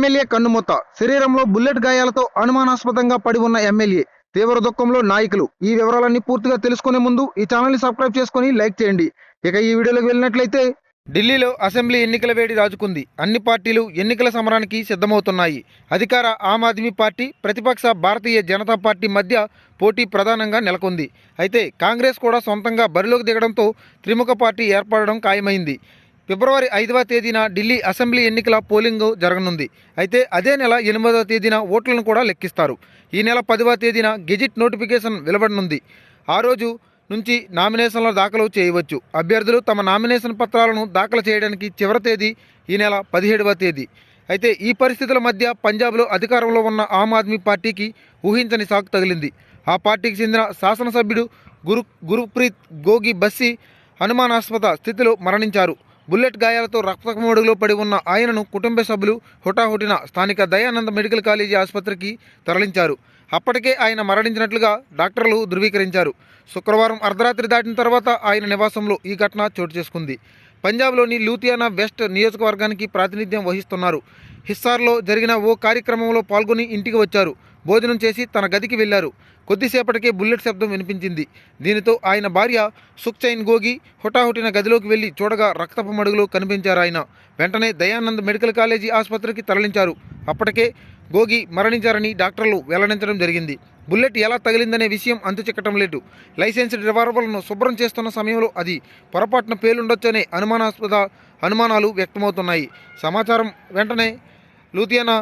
MLA కన్నుమూత. శరీరంలో bullet గాయాలతో అనుమానాస్పదంగా పడి ఉన్న ఎమ్మెల్యే. తీవ్ర దుఃఖంలో నాయకులు. ఈ వివరాలన్నీ పూర్తిగా తెలుసుకునే ముందు ఈ ఛానల్ని సబ్స్క్రైబ్ చేసుకుని లైక్ చేయండి. ఇక ఈ వీడియోలోకి వెళ్ళినట్లయితే ఢిల్లీలో అసెంబ్లీ ఎన్నికల వేడి రాజుకుంది అన్ని పార్టీలు ఎన్నికల సమరానికి సిద్ధమవుతున్నాయి. అధికార ఆమ్ ఆద్మీ పార్టీ ప్రతిపక్ష భారతీయ జనతా పార్టీ మధ్య పోటీ ప్రధానంగా నెలకొంది. అయితే కాంగ్రెస్ కూడా సొంతంగా బరిలోకి దిగడంతో త్రిముఖ పార్టీ ఏర్పడడం ఖాయమైంది. ఫిబ్రవరి ఐదవ తేదీన ఢిల్లీ అసెంబ్లీ ఎన్నికల పోలింగ్ జరగనుంది. అయితే అదే నెల ఎనిమిదవ తేదీన ఓట్లను కూడా లెక్కిస్తారు. ఈ నెల పదవ తేదీన గెజిట్ నోటిఫికేషన్ వెలువడనుంది. ఆ రోజు నుంచి నామినేషన్ల దాఖలు చేయవచ్చు. అభ్యర్థులు తమ నామినేషన్ పత్రాలను దాఖలు చేయడానికి చివరి తేదీ ఈ నెల పదిహేడవ తేదీ. అయితే ఈ పరిస్థితుల మధ్య పంజాబ్లో అధికారంలో ఉన్న ఆమ్ ఆద్మీ పార్టీకి ఊహించని సాకు తగిలింది. ఆ పార్టీకి చెందిన శాసనసభ్యుడు గురు గురుప్రీత్ గోగి బస్సి అనుమానాస్పద స్థితిలో మరణించారు. బుల్లెట్ గాయాలతో రక్తమడుగులో పడి ఉన్న ఆయనను కుటుంబ సభ్యులు హుటాహుటిన స్థానిక దయానంద మెడికల్ కాలేజీ ఆసుపత్రికి తరలించారు. అప్పటికే ఆయన మరణించినట్లుగా డాక్టర్లు ధృవీకరించారు. శుక్రవారం అర్ధరాత్రి దాటిన తర్వాత ఆయన నివాసంలో ఈ ఘటన చోటు చేసుకుంది. పంజాబ్లోని లూథియానా వెస్ట్ నియోజకవర్గానికి ప్రాతినిధ్యం వహిస్తున్నారు. హిస్సార్లో జరిగిన ఓ కార్యక్రమంలో పాల్గొని ఇంటికి వచ్చారు. భోజనం చేసి తన గదికి వెళ్ళారు కొద్దిసేపటికే బుల్లెట్ శబ్దం వినిపించింది. దీనితో ఆయన భార్య సుక్చైన్ గోగి హుటాహుటిన గదిలోకి వెళ్ళి చూడగా రక్తపు మడుగులో కనిపించారు ఆయన. వెంటనే దయానంద్ మెడికల్ కాలేజీ ఆసుపత్రికి తరలించారు. అప్పటికే గోగి మరణించారని డాక్టర్లు వెల్లడించడం జరిగింది. బుల్లెట్ ఎలా తగిలిందనే విషయం అంతుచిక్కటం లేదు. లైసెన్స్డ్ రివాల్వర్లను శుభ్రం చేస్తున్న సమయంలో అది పొరపాటున పేలుండొచ్చనే అనుమానాస్పద అనుమానాలు వ్యక్తమవుతున్నాయి. సమాచారం వెంటనే Ludhiana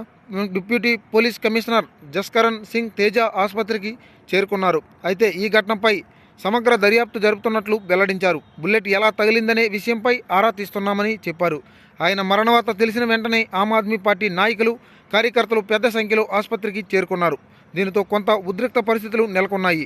deputy police commissioner Jaskaran Singh Teja ఆసుపత్రికి చేరుకున్నారు. అయితే ఈ ఘటనపై సమగ్ర దర్యాప్తు జరుపుతున్నట్లు వెల్లడించారు. బుల్లెట్ ఎలా తగిలిందనే విషయంపై ఆరా తీస్తున్నామని చెప్పారు. ఆయన మరణవార్త తెలిసిన వెంటనే ఆమ్ ఆద్మీ పార్టీ నాయకులు కార్యకర్తలు పెద్ద సంఖ్యలో ఆసుపత్రికి చేరుకున్నారు. దీనితో కొంత ఉద్రిక్త పరిస్థితులు నెలకొన్నాయి.